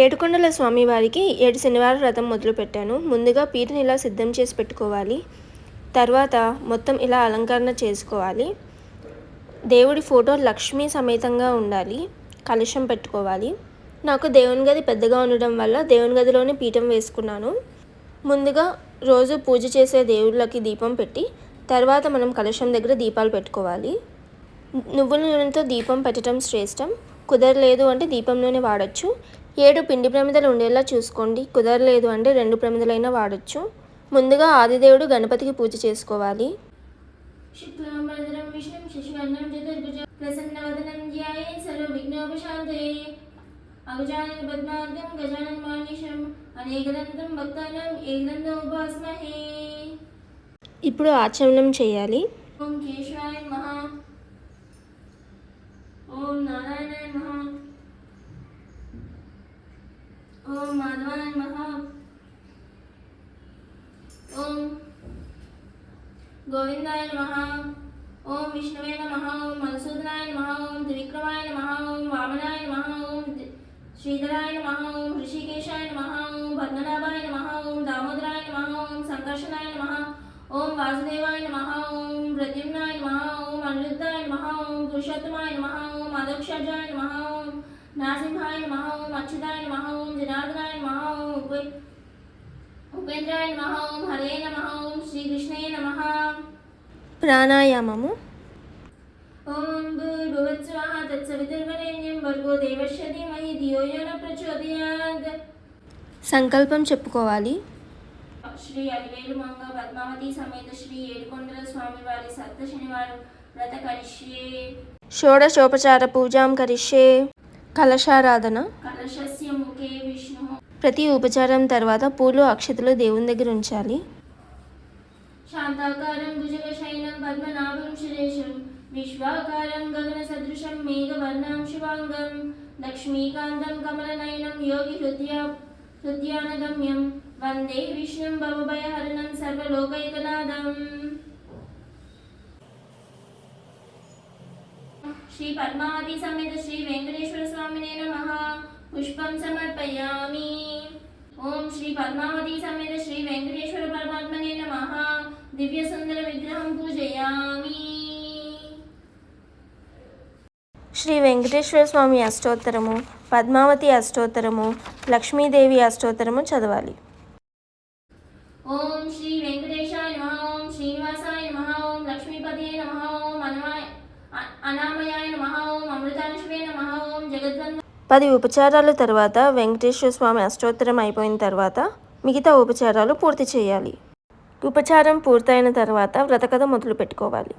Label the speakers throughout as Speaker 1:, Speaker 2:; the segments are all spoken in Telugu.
Speaker 1: ఏడుకొండల స్వామివారికి ఏడు శనివారం వ్రతం మొదలుపెట్టాను. ముందుగా పీటను ఇలా సిద్ధం చేసి పెట్టుకోవాలి. తర్వాత మొత్తం ఇలా అలంకరణ చేసుకోవాలి. దేవుడి ఫోటో లక్ష్మీ సమేతంగా ఉండాలి. కలుషం పెట్టుకోవాలి. నాకు దేవుని గది పెద్దగా ఉండడం వల్ల దేవుని గదిలోనే పీఠం వేసుకున్నాను. ముందుగా రోజు పూజ చేసే దేవుళ్ళకి దీపం పెట్టి తర్వాత మనం కలుషం దగ్గర దీపాలు పెట్టుకోవాలి. నువ్వుల నూనెతో దీపం పెట్టడం శ్రేష్టం. కుదరలేదు అంటే దీపం నూనె వాడచ్చు. ఏడు పిండి ప్రమిదలు ఉండేలా చూసుకోండి. కుదరలేదు అంటే రెండు ప్రమిదలైనా వాడచ్చు. ముందుగా ఆదిదేవుడు గణపతికి పూజ చేసుకోవాలి. ఇప్పుడు ఆచమనం చేయాలి.
Speaker 2: ఓం కేశవాయ నమః. ఓం నారాయణాయ నమః. ఓం మాధవాయ నమః ఓం గోవిందాయ నమః ఓం విష్ణవే నమః ఓం మధుసూదనాయ నమః ఓం త్రివిక్రమాయ నమః ఓం వామనాయ నమః ఓం ది- శ్రీధరాయ నమః ఓం ఋషికేశాయ నమః ఓం పద్మనాభాయ నమః ఓం దామోదరాయ నమః ఓం సంకర్షణాయ నమః ఓం వాసుదేవాయ నమః ఓం ప్రద్యుమ్నాయ నమః ఓం అనిరుద్ధాయ నమః ఓం పురుషోత్తమాయ నమః ఓం అధోక్షజాయ నమః ఓం నాసింహాయ నమః ఓం అచ్యుతాయ నమః ఓం జనార్దనాయ నమః ఓం ఉపే ఉపేంద్రాయ నమః ఓం హరే నమః ఓం శ్రీకృష్ణే నమః
Speaker 1: ప్రాణాయామము.
Speaker 2: ఓం భూర్భువత్స్వః తత్సవితుర్వరేణ్యం భర్గో దేవస్య ధీమహి ధియో యో న ప్రచోదయాత్.
Speaker 1: సంకల్పం చెప్పుకోవాలి.
Speaker 2: శ్రీ అలివేలు మంగ పద్మావతి సమేత శ్రీ ఏడుకొండల స్వామి వారి సప్త శనివారం వ్రత కరిష్యే.
Speaker 1: షోడశోపచార పూజాం కరిష్యే. కలశారాధన.
Speaker 2: కలశస్య ముఖే విష్ణు.
Speaker 1: ప్రతి ఉపచారం తర్వాత పూలు అక్షతలు దేవుని దగ్గర ఉంచాలి.
Speaker 2: శాంతాకారం భుజగశయనం పద్మనాభం సురేశం. విశ్వాకారం గగన సదృశం మేఘవర్ణం శివాంగం. లక్ష్మీకాంతం కమలనయనం యోగి హృదయ హృదయానగమ్యం. వందే విష్ణుం భవభయహరణం సర్వలోకైకనాథం శ్రీ పద్మావతి సమేత శ్రీ వెంకటేశ్వర పుష్పం సమర్పయామి ఓం శ్రీ పద్మావతి సమేత శ్రీ వెంకటేశ్వర పరమాత్మనే నమః దివ్య సుందర విగ్రహం పూజయామి
Speaker 1: శ్రీ వెంకటేశ్వర స్వామి అష్టోత్తరము పద్మావతి అష్టోత్తరము లక్ష్మీదేవి అష్టోత్తరము చదవాలి
Speaker 2: ఓం శ్రీ వెంకటేశాయ నమః ఓం శ్రీనివాసాయ నమః ఓం లక్ష్మీపతియే నమః ఓం అనామయాయ నమః ఓం అమృతాంశవే నమః ఓం జగద్వంద
Speaker 1: పది ఉపచారాల తర్వాత వెంకటేశ్వర స్వామి అష్టోత్తరం అయిపోయిన తర్వాత మిగతా ఉపచారాలు పూర్తి చేయాలి. ఉపచారం పూర్తయిన తర్వాత వ్రతకథ మొదలు పెట్టుకోవాలి.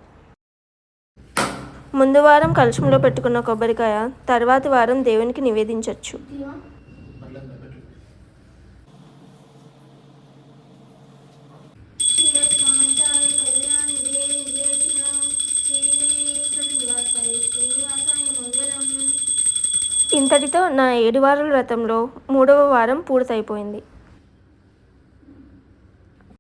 Speaker 1: ముందు వారం కలుషంలో పెట్టుకున్న కొబ్బరికాయ తర్వాతి వారం దేవునికి నివేదించవచ్చు ఇంతటితో నా ఏడు వారాల వ్రతంలో మూడవ వారం పూర్తయిపోయింది.